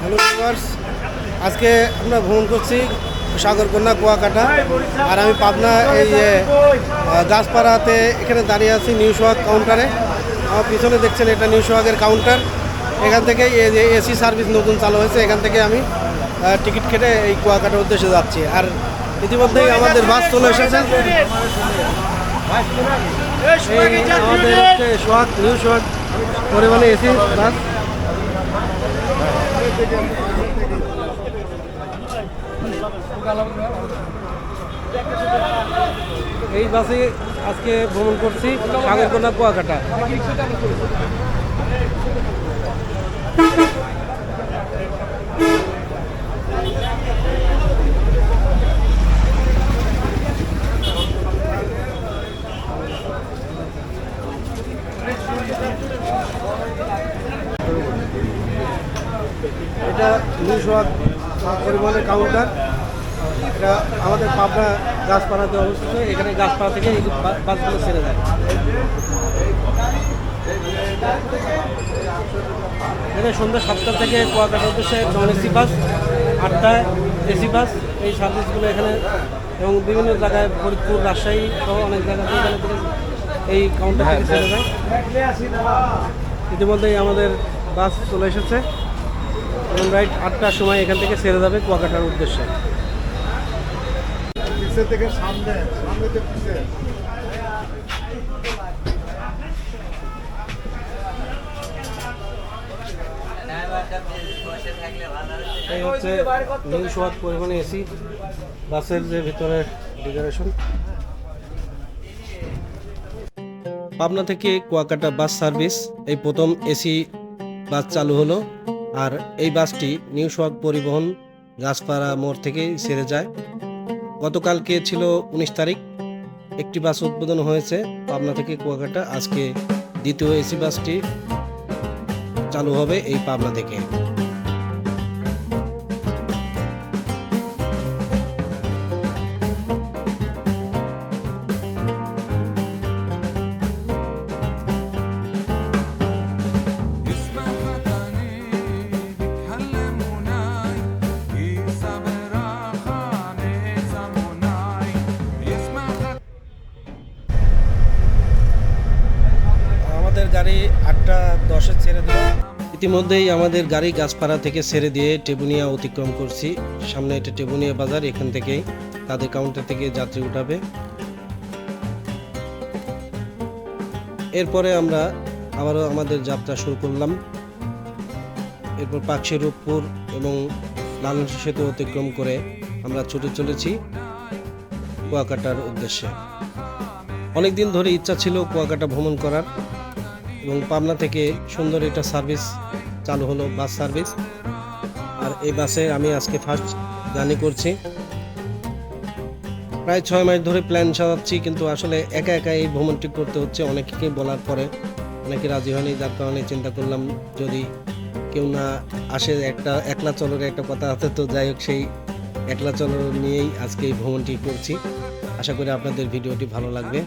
Hello viewers আজকে আমরা ভ্রমণ করছি সাগরকন্যা কুয়াকাটা। আর আমি পাবনা এই গাছপাড়াতে এখানে দাঁড়িয়ে আছি নিউ সোহাগ কাউন্টারে আমার পিছনে দেখছেন এটা নিউ সোহাগের কাউন্টার এখান থেকে এসি সার্ভিস নতুন চালু হয়েছে। এখান থেকে আমি টিকিট কেটে এই কুয়াকাটার উদ্দেশ্যে যাচ্ছি। আর ইতিমধ্যেই আমাদের বাস চলে এসেছে। আমাদের নিউ পরিমাণে এসি বাস এই বাসে আজকে ভ্রমণ করছি সাগরকন্যা কুয়াকাটা। এটা সোহাগ পরিবহনের কাউন্টার এটা আমাদের পাবনা গাছপাড়াতে অবস্থিত। এখানে গাছপাড়া থেকে এই বাসগুলো ছেড়ে যায় এখানে সন্ধ্যা সাতটা থেকে কুয়াকাটার উদ্দেশ্যে নন এসি বাস আটটায় এসি বাস এই সার্ভিসগুলো এখানে এবং বিভিন্ন জায়গায় ফরিদপুর রাজশাহী সহ অনেক জায়গাতে এখানে থেকে এই কাউন্টার থেকে ছেড়ে যায় ইতিমধ্যেই আমাদের বাস চলে এসেছে। এবং রাইট আটটার সময় এখান থেকে ছেড়ে যাবে কুয়াকাটার উদ্দেশ্যে। পিছে থেকে সামনে সামনে থেকে পিছে এসি বাসের যে ভিতরে পাবনা থেকে কুয়াকাটা বাস সার্ভিস, এই প্রথম এসি বাস চালু হলো, আর এই বাসটি নিউ সোয়াগ পরিবহন গাছপাড়া মোড় থেকে ছেড়ে যায়। গতকালকে ছিল উনিশ তারিখ। একটি বাস উদ্বোধন হয়েছে পাবনা থেকে কুয়াকাটা। আজকে দ্বিতীয় এসি বাসটি চালু হবে এই পাবনা থেকে। আমাদের গাড়ি আটটা, দশে ছেড়ে দেওয়া ইতিমধ্যেই আমাদের গাড়ি গাছপাড়া থেকে ছেড়ে দিয়ে টেবুনিয়া অতিক্রম করছি। সামনে এটা টেবুনিয়া বাজার, এখান থেকেই তাদের কাউন্টার থেকে যাত্রী উঠাবে। এরপরে আমরা আবারও আমাদের যাত্রা শুরু করলাম। এরপর পাকশি রূপপুর এবং লালন সেতু অতিক্রম করে আমরা ছুটে চলেছি কুয়াকাটার উদ্দেশ্যে। অনেকদিন ধরে ইচ্ছা ছিল কুয়াকাটা ভ্রমণ করার। এবং পাবনা থেকে সুন্দর একটা সার্ভিস চালু হলো বাস সার্ভিস আর এই বাসে আমি আজকে ফার্স্ট জার্নি করছি। প্রায় ছয় মাস ধরে প্ল্যান সাজাচ্ছি, কিন্তু আসলে একা একা এই ভ্রমণটি করতে হচ্ছে। অনেকেই বলার পরে অনেকে রাজি হয়নি, যার কারণে চিন্তা করলাম যদি কেউ না আসে একটা একলা চলের একটা কথা আছে, তো যাই হোক, সেই একলা চলর নিয়েই আজকে এই ভ্রমণটি করছি। আশা করি আপনাদের ভিডিওটি ভালো লাগবে।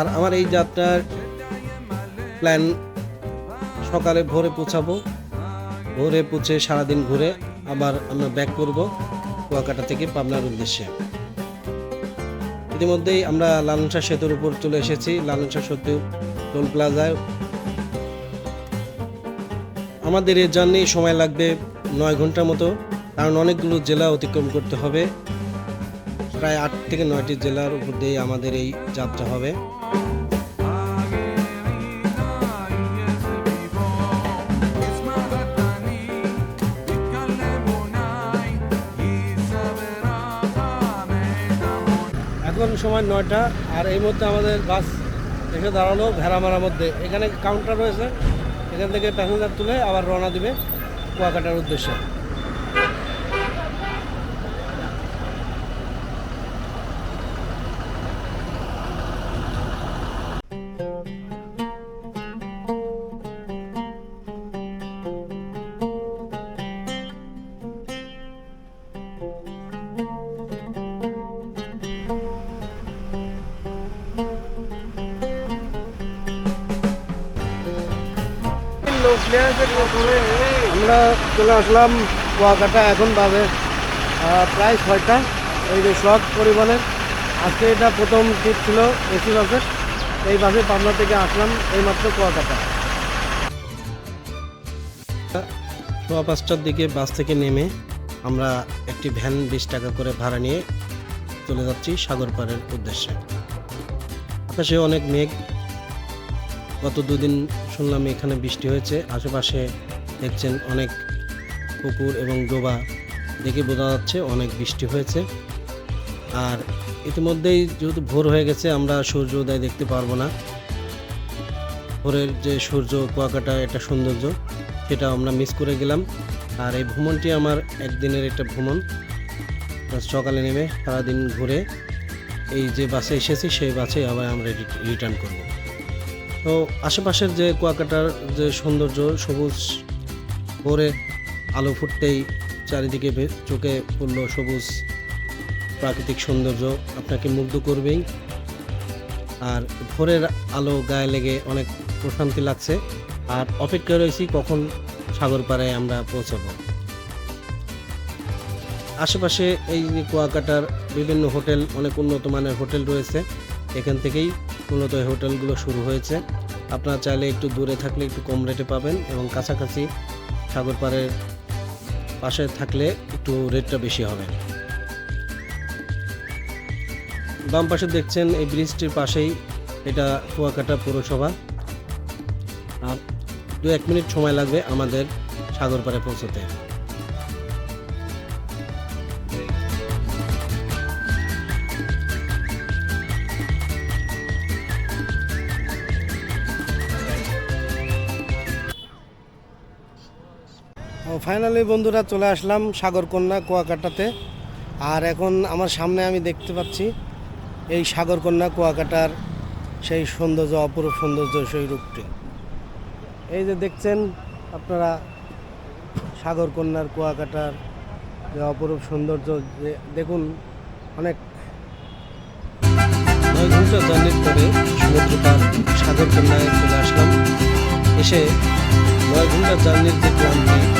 আর আমার এই যাত্রার প্ল্যান সকালে ভোরে পৌঁছাবো। ভোরে পৌঁছে সারাদিন ঘুরে আবার আমরা ব্যাক করব কুয়াকাটা থেকে পাবনার উদ্দেশ্যে। ইতিমধ্যেই আমরা লালনসা সেতুর উপর চলে এসেছি, লালনসা সেতু টোল প্লাজায় আমাদের এর জার্নি সময় লাগবে নয় ঘণ্টার মতো, কারণ অনেকগুলো জেলা অতিক্রম করতে হবে। প্রায় আট থেকে নয়টি জেলার উপর দিয়ে আমাদের এই যাত্রা হবে। এখন সময় নয়টা, আর এই মুহূর্তে আমাদের বাস এসে দাঁড়াল ভেড়ামারার মধ্যে। এখানে কাউন্টার রয়েছে, এখান থেকে প্যাসেঞ্জার তুলে আবার রওনা দিবে কুয়াকাটার উদ্দেশ্যে। আমরা চলে আসলাম কুয়াকাটা, এখন বাজে প্রায় ছয়টা। এই যে শখ পরিবহনের আজকে এটা প্রথম ট্রিপ ছিল এসি বাসের এই বাসে পাবনা থেকে আসলাম এইমাত্র কুয়াকাটা। সোয়া পাঁচটার দিকে বাস থেকে নেমে আমরা একটি ভ্যান বিশ টাকা করে ভাড়া নিয়ে চলে যাচ্ছি সাগর পাড়ের উদ্দেশ্যে। আকাশে অনেক মেঘ। গত দুদিন শুনলাম এখানে বৃষ্টি হয়েছে। আশেপাশে দেখছেন অনেক পুকুর এবং ডোবা। দেখে বোঝা যাচ্ছে অনেক বৃষ্টি হয়েছে। আর ইতিমধ্যেই যেহেতু ভোর হয়ে গেছে, আমরা সূর্য উদয় দেখতে পারব না। ভোরের যে সূর্য, কুয়াকাটা একটা সৌন্দর্য, সেটা আমরা মিস করে গেলাম। আর এই ভ্রমণটি আমার একদিনের একটা ভ্রমণ। সকালে নেমে সারাদিন ঘুরে এই যে বাসে এসেছি, সেই বাসে আবার আমরা রিটার্ন করব। তো আশেপাশের যে কুয়াকাটার যে সৌন্দর্য, সবুজ ভোরে আলো ফুটতেই চারিদিকে চোখে পড়ল সবুজ প্রাকৃতিক সৌন্দর্য। আপনাকে মুগ্ধ করবেই। আর ভোরের আলো গায়ে লেগে অনেক প্রশান্তি লাগছে। আর অপেক্ষা রয়েছি কখন সাগর পাড়ায় আমরা পৌঁছাবো। আশেপাশে এই কুয়াকাটার বিভিন্ন হোটেল, অনেক উন্নত মানের হোটেল রয়েছে। এখান থেকেই মূলত এই হোটেলগুলো শুরু হয়েছে। আপনারা চাইলে একটু দূরে থাকলে একটু কম রেটে পাবেন এবং কাছাকাছি সাগর পাড়ের পাশে থাকলে একটু রেটটা বেশি হবে। বাম পাশে দেখছেন এই ব্রিজটির পাশেই এটা কুয়াকাটা পৌরসভা। আর দু এক মিনিট সময় লাগবে আমাদের সাগর পাড়ে পৌঁছতে। ফাইনালি বন্ধুরা চলে আসলাম সাগরকন্যা কুয়াকাটাতে। আর এখন আমার সামনে আমি দেখতে পাচ্ছি এই সাগরকন্যা কুয়াকাটার সেই সৌন্দর্য, অপরূপ সৌন্দর্য, সেই রূপটি। এই যে দেখছেন আপনারা সাগরকন্যার কুয়াকাটার যে অপরূপ সৌন্দর্য দেখুন অনেক নয় ঘণ্টা সমুদ্র পার সাগরকন্যায় চলে আসলাম। এসে নয় ঘণ্টা জার্নির যে ক্লান্তি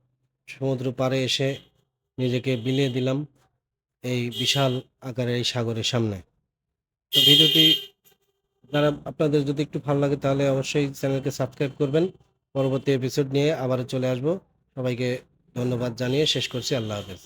সমুদ্র পাড়ে এসে নিজেকে বিলিয়ে দিলাম এই বিশাল আকারের এই সাগরের সামনে। তো ভিডিওটি আপনারা আপনাদের যদি একটু ভালো লাগে তাহলে অবশ্যই চ্যানেলকে সাবস্ক্রাইব করবেন। পরবর্তী এপিসোড নিয়ে আবারও চলে আসব। সবাইকে ধন্যবাদ জানিয়ে শেষ করছি। আল্লাহ হাফেজ।